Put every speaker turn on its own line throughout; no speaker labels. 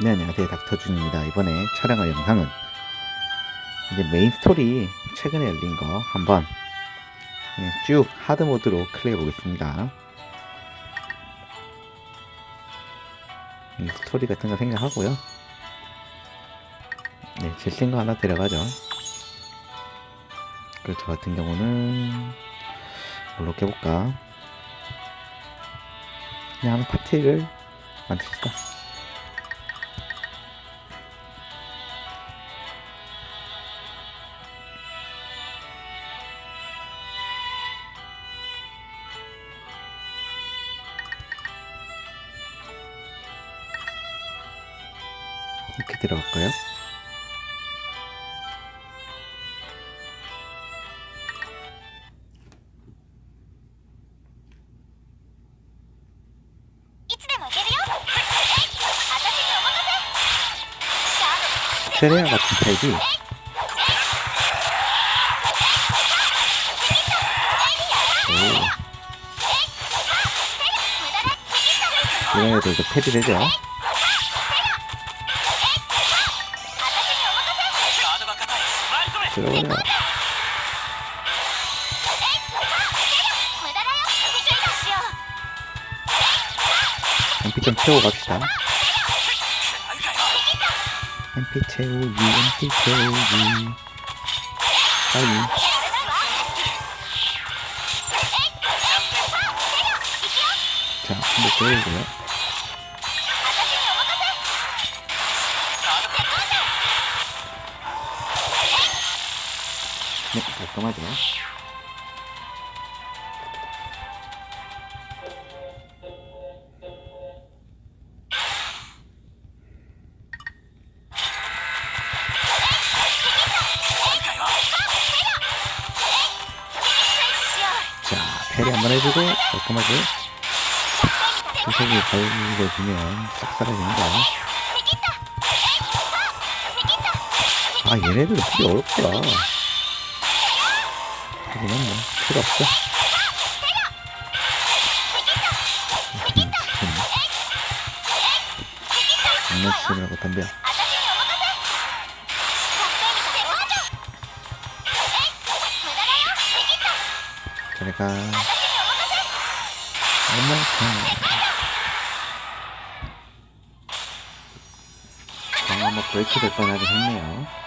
네, 안녕하세요. 닥터준입니다. 이번에 촬영할 영상은 이제 메인 스토리 최근에 열린 거 한번 예, 쭉 하드 모드로 클리어 보겠습니다. 이 스토리 같은 거 생각하고요. 네, 제 생각 하나 데려가죠. 그리고 저 같은 경우는 뭘로 깨볼까? 그냥 파티를 만듭시다. 이렇게 들어갈까요? 세레아 같은 타입이 오. 이런 애들도 패드 되죠? 들어오네. MP 네, 좀 채우고 갑시다. MP 채우기, MP 채우기. 빨리. 자, 한번 때리고요. 네 깔끔하죠. 자 패리 한번 해주고 깔끔하게 구석이 갈려주면 싹 사라집니다. 아 얘네들 되게 어렵더 라 하지만 뭐 필요 미치겠네. 장난치느라고 덤벼 잘가 엄마참 아, 뭐 브레이크 될 뻔하긴 했네요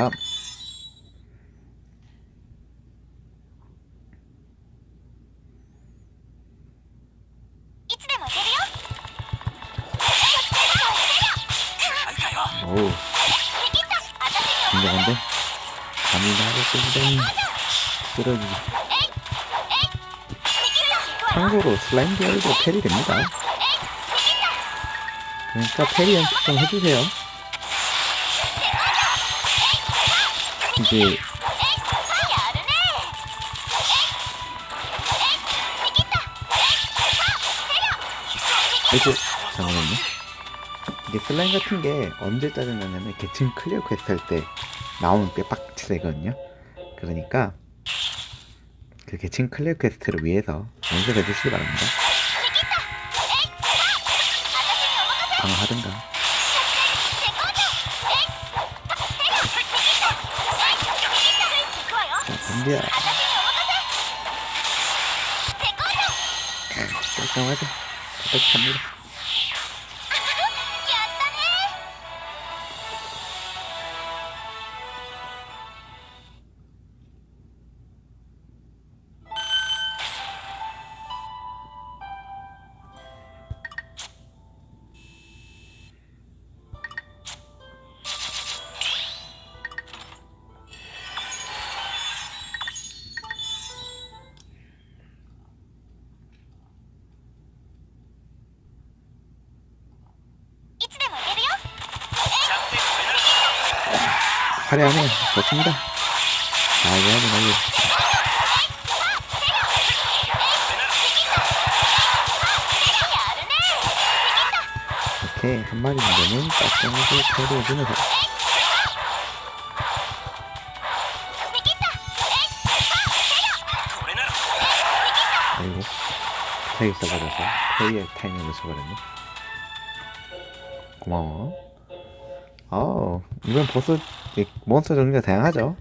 다음 오우. 굉장한데? 감이 나고 굉장히 쓰러지 참고로 슬라임 계열도 패리 됩니다. 그러니까 패리 연습 좀 해주세요 이제 이제 잠깐만요. 이게 슬라임 같은 게 언제 짜증나냐면 계층 클리어 퀘스트 할 때 나오는 꽤 빡치거든요. 그러니까 그 계층 클리어 퀘스트를 위해서 연습해 주시기 바랍니다. 방어하든가 자 덤벼 깔끔하죠 perfect합니 화려하네요. 좋습니다. 아, 이거 한번 알려주시죠. 오케이, 한 마리 정도는 깍정하게 처리해주면서. 아이고, 타이 써버려서 페이의 타이밍을 써버렸네. 고마워. 어, 이번 보스 이 몬스터 종류가 다양하죠.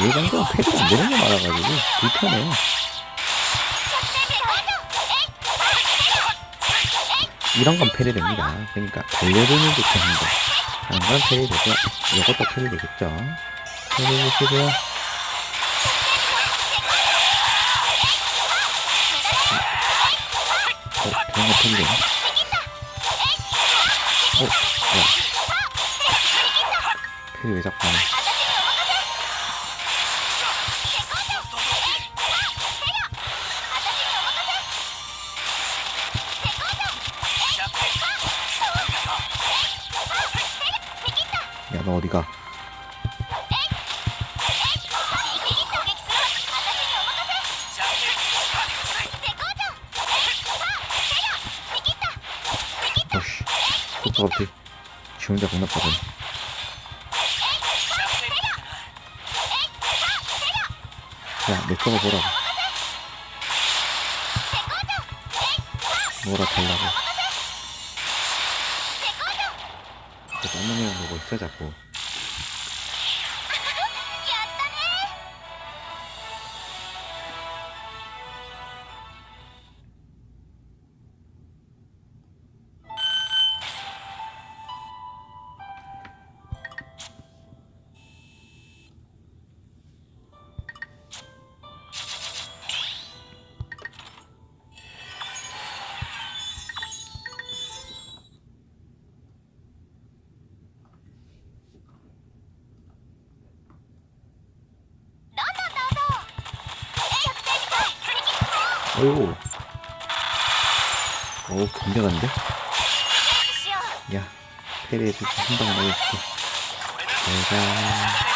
예전과 패가 안 되는 게 많아가지고 불편해. 이런 건 패리 됩니다. 그러니까 달려드는 게 됩니다. 다른 건 패리 되고 이것도 패리 되겠죠. 패리 되시고요. 패리 되네. 어, 야. 패리 왜 자꾸 하네. 혼자 겁나거든. 야, 내 쪽을 보라고. 뭐라 달라고. 그 딴놈이랑 보고 있어, 자꾸. 어이구. 오, 굉장한데? 야, 페리 해줄게. 한 방에 날려줄게. 내가.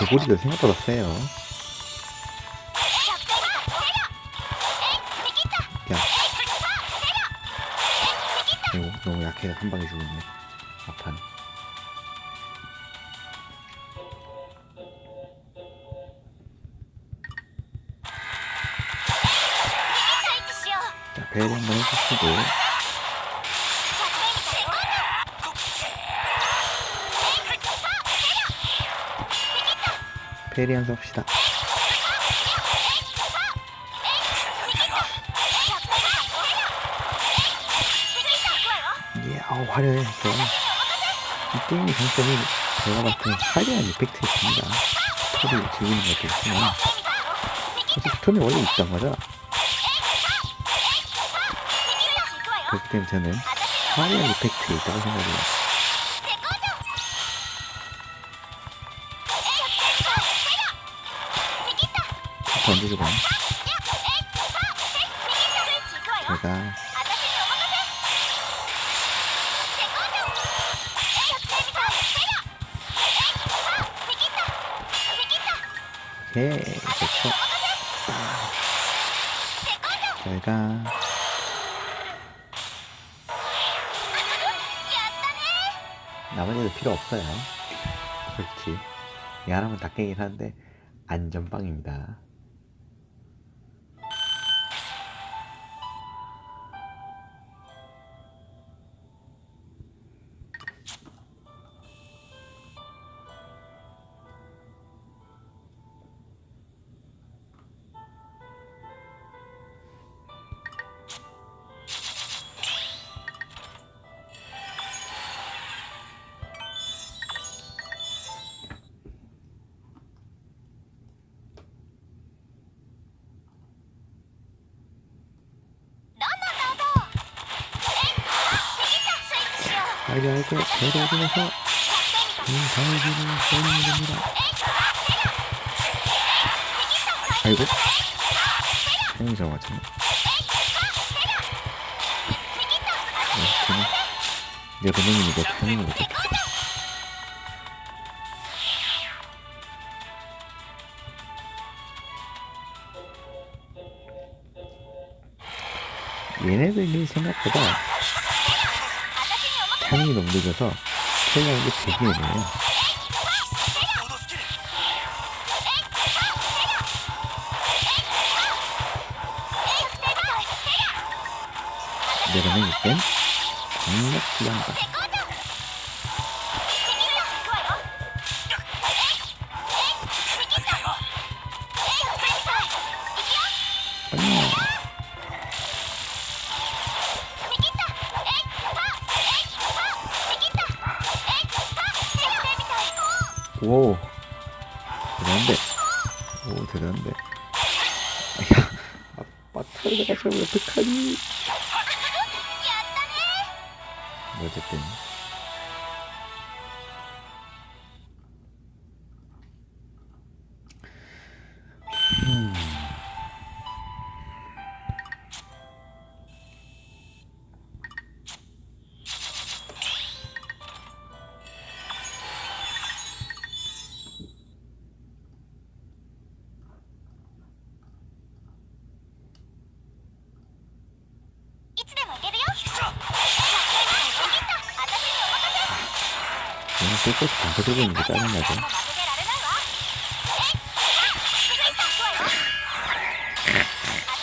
개구리도 생각보다 세요. 야. 아이고, 너무 약해서 한 방에 죽었네. 페리 연습합시다. 예, 아우, 화려해. 좋아. 이 게임의 장점이 봤을 때 화려한 이펙트가 있습니다. 스토리를 즐기는 것도 있지만, 사실 스토리 원래 있단 거죠. 그렇기 때문에 저는 화려한 이펙트가 있다고 생각해요. 던져주고. 제가 오케이, 좋죠. 제가 나머지도 필요 없어요. 솔직히. 이 하나만 다 깨긴 하는데, 안전빵입니다. 빠르게 내려오면서 김상욱이를 때리는 됩니다. 아이고, 태양이 잡아맞췄네. 여러분이 이거 타이밍을 못했다. 얘네들이 생각보다 3이 넘겨져서 캐리하는 게 되게 애매해요. 내려는 이땐 강력히 한다. 오 대단한데. 오 대단한데. 야 아빠 타르가 저걸 어떡하니? 뭐 어쨌든 쓸데없이 방패 들고 있는 게 짜증나죠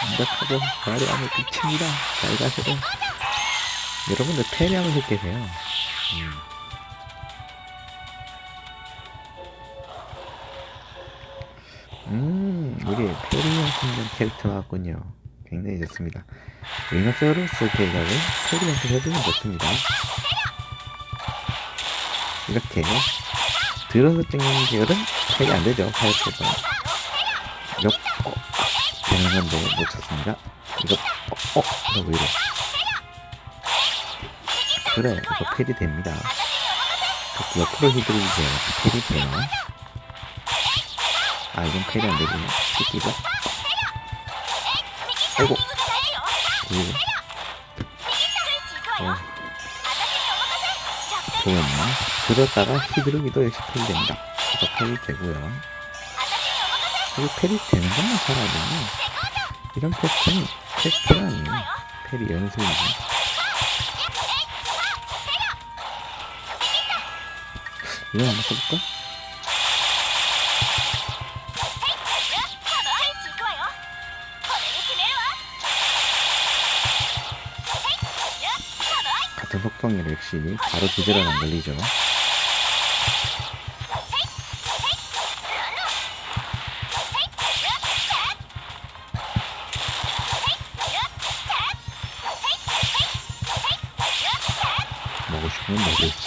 완벽하고 화려함을 비칩니다 잘 가세요 여러분들 패리하면서 계세요 음. 음, 우리 페리언 신전 캐릭터 나왔군요. 굉장히 좋습니다. 위너세우루스 계각은 페리언스 해두면 좋습니다. 이렇게 들어서 찍는 계열은 패이 안 되죠. 파이프가. 이거, 어, 되는 건데 못 쳤습니다. 이거, 어, 어, 너왜 이래. 그래, 이거 패리 됩니다. 자꾸 옆으로 휘두르세요. 패리 돼요. 아, 이건 패리 안 되군요. 뜯기가. 아이고. 이거, 어, 좋았나? 들었다가 휘두르기도 역시 됩니다. 이거 패리 되고요. 이거 패리 되는 것만 잘하면요. 이런 패턴이 패턴 아니에요. 패리 연습이지. 이거 한번 써볼까? 속성이라 역시 바로 기절은 안 걸리죠. 먹고 싶으면 먹을지.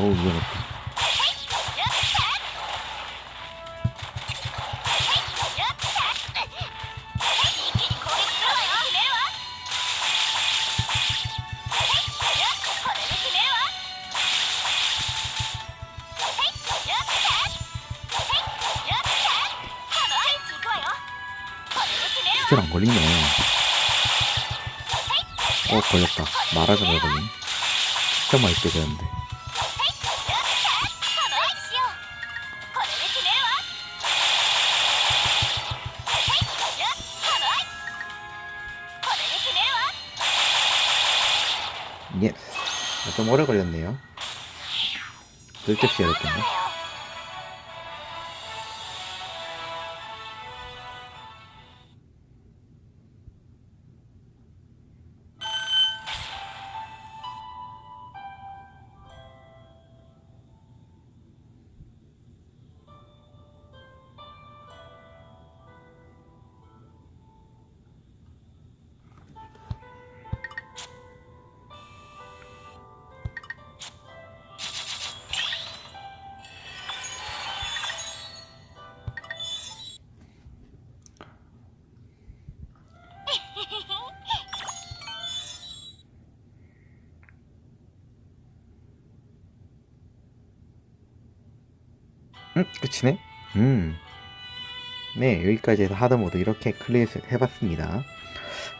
어우, 위험했다. 기절 안 걸리네. 어, 걸렸다. 말하자마자 걸린. 진짜 맛있게 되는데. 좀 오래 걸렸네요. 쓸데없이 됐겠네. 음, 끝이네. 음. 네, 여기까지 해서 하드모드 이렇게 클리어를 해봤습니다.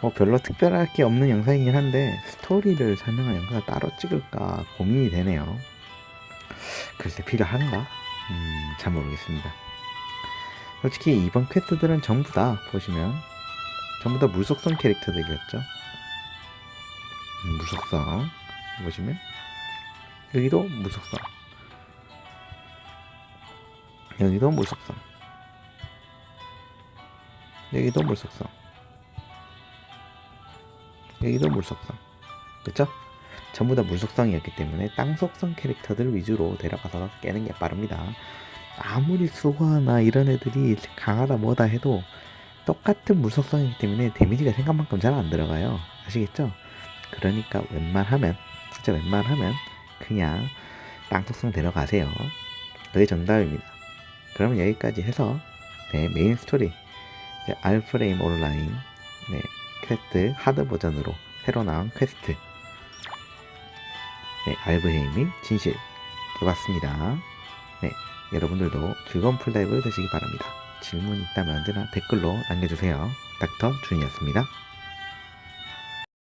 뭐 별로 특별할 게 없는 영상이긴 한데 스토리를 설명한 영상을 따로 찍을까 고민이 되네요. 글쎄 필요한가? 음, 잘 모르겠습니다. 솔직히 이번 퀘스트들은 전부 다 보시면 전부 다 물속성 캐릭터들이었죠. 음, 물속성 보시면 여기도 물속성 여기도 물속성. 여기도 물속성. 여기도 물속성. 그쵸? 전부 다 물속성이었기 때문에 땅속성 캐릭터들 위주로 데려가서 깨는 게 빠릅니다. 아무리 수거나 이런 애들이 강하다 뭐다 해도 똑같은 물속성이기 때문에 데미지가 생각만큼 잘 안 들어가요. 아시겠죠? 그러니까 웬만하면 진짜 웬만하면 그냥 땅속성 데려가세요. 그게 정답입니다 그러면 여기까지 해서 네, 메인 스토리 알프레임 온라인 네, 퀘스트 하드 버전으로 새로 나온 퀘스트 네, 알브헤임의 진실 해봤습니다. 네, 여러분들도 즐거운 풀다이브 되시기 바랍니다. 질문 있다면 언제나 댓글로 남겨주세요. 닥터 준이었습니다.